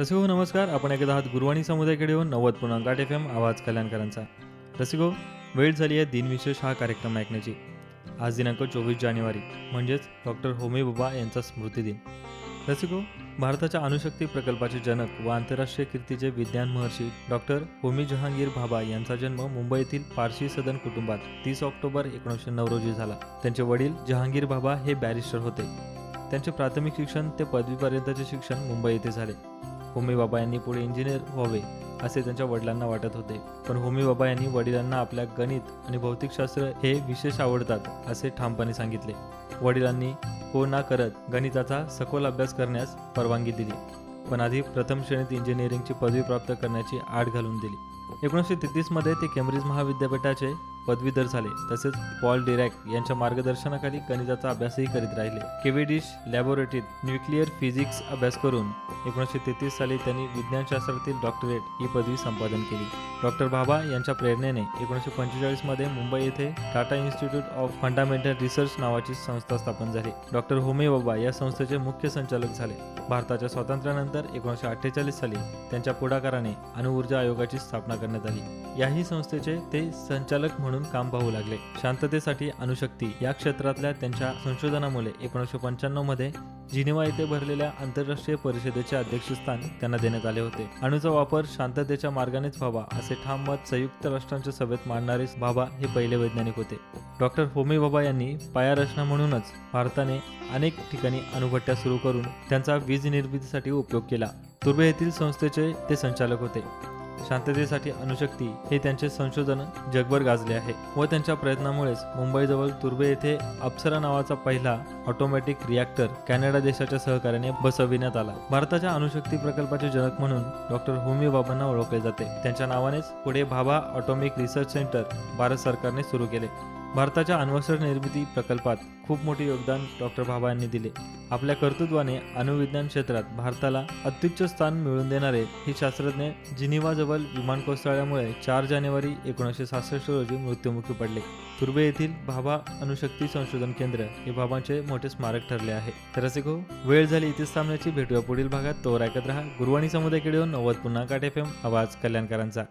रसिको हो, नमस्कार. आपण एकदा आहात गुरुवाणी समुदायाकडे येऊन नव्वद पूर्णांक आठ एफ एम आवाज कल्याणकरांचा. रसिको हो, वेळ झाली आहे दिनविशेष हा कार्यक्रम ऐकण्याची. आज दिनांक चोवीस जानेवारी म्हणजेच डॉक्टर होमी बाबा यांचा स्मृतिदिन. रसिको हो, भारताच्या अणुशक्ती प्रकल्पाचे जनक व आंतरराष्ट्रीय कीर्तीचे विज्ञान महर्षी डॉक्टर होमी जहांगीर भाबा यांचा जन्म मुंबईतील पारशी सदन कुटुंबात तीस ऑक्टोबर एकोणीसशे नऊ रोजी झाला. त्यांचे वडील जहांगीर बाबा हे बॅरिस्टर होते. त्यांचे प्राथमिक शिक्षण ते पदवीपर्यंतचे शिक्षण मुंबई येथे झाले. होमी बाबा यांनी पुढे इंजिनियर व्हावे असे त्यांच्या वडिलांना वाटत होते. पण होमी बाबा यांनी वडिलांना आपल्या गणित आणि भौतिकशास्त्र हे विशेष आवडतात असे ठामपणे सांगितले. वडिलांनी हो ना करत गणिताचा सखोल अभ्यास करण्यास परवानगी दिली. पण आधी प्रथम श्रेणीत इंजिनिअरिंगची पदवी प्राप्त करण्याची आड घालून दिली. एकोणीसशे तेहतीसमध्ये ते केम्ब्रिज महाविद्यापीठाचे पदवीधर झाले. तसेच पॉल डिरॅक यांच्या मार्गदर्शनाखाली गणिताचा अभ्यासही करीत राहिले. केव्हिडिश लॅबोरेटरीत न्यूक्लिअर फिजिक्स अभ्यास करून एकोणीसशे तेहतीस साली त्यांनी विज्ञानशास्त्रातील डॉक्टरेट ही पदवी संपादन केली. डॉक्टर भाभा यांच्या प्रेरणेने एकोणीसशे पंचेचाळीसमध्ये मुंबई येथे Tata institute of fundamental research नावाची संस्था स्थापन झाली. डॉक्टर होमी बाबा या संस्थेचे मुख्य संचालक झाले. भारताच्या स्वातंत्र्यानंतर एकोणीसशे अठ्ठेचाळीस साली त्यांच्या पुढाकाराने अणुऊर्जा आयोगाची स्थापना करण्यात आली. याही संस्थेचे ते संचालक म्हणून काम पाहू लागले. शांततेसाठी अणुशक्ती या क्षेत्रातल्या त्यांच्या संशोधनामुळे एकोणीसशे पंच्याण्णवमध्ये जिनिवा येथे भरलेल्या आंतरराष्ट्रीय परिषदेचे अध्यक्षस्थान त्यांना देण्यात आले होते. अणूचा वापर शांततेच्या मार्गानेच व्हावा असे ठाम मत संयुक्त राष्ट्रांच्या सभेत मांडणारे बाबा हे पहिले वैज्ञानिक होते. डॉक्टर होमी बाबा यांनी पायारचना म्हणूनच भारताने अनेक ठिकाणी अणुभट्ट्या सुरू करून त्यांचा वीज निर्मितीसाठी उपयोग केला. तुर्बे येथील संस्थेचे ते संचालक होते. शांततेसाठी अणुशक्ती हे त्यांचे संशोधन जगभर गाजले आहे व त्यांच्या प्रयत्नामुळेच मुंबईजवळ तुर्बे येथे अप्सरा नावाचा पहिला ऑटोमॅटिक रिॲक्टर कॅनडा देशाच्या सहकार्याने बसविण्यात आला. भारताच्या अणुशक्ती प्रकल्पाचे जनक म्हणून डॉक्टर होमी बाबांना ओळखले जाते. त्यांच्या नावानेच पुढे Bhabha atomic research centre Bharat सरकारने सुरू केले. भारताच्या अण्वस्त्र निर्मिती प्रकल्पात खूप मोठे योगदान डॉक्टर भाभा यांनी दिले. आपल्या कर्तृत्वाने अणुविज्ञान क्षेत्रात भारताला अत्युच्च स्थान मिळवून देणारे हे शास्त्रज्ञ जिनिवाजवळ विमान कोसळल्यामुळे चार जानेवारी एकोणीसशे सहासष्ट रोजी मृत्युमुखी पडले. तुर्बे येथील भाभा अणुशक्ती संशोधन केंद्र हे भाबांचे मोठे स्मारक ठरले आहे. तर असे गो वेळ झाली इथेच थांबण्याची भेटूया पुढील भागात. तोवर ऐकत राहा. गुरुवाणी समुदायाकडे येऊन नव्वद पुन्हा काठ एफ एम आवाज कल्याणकरांचा.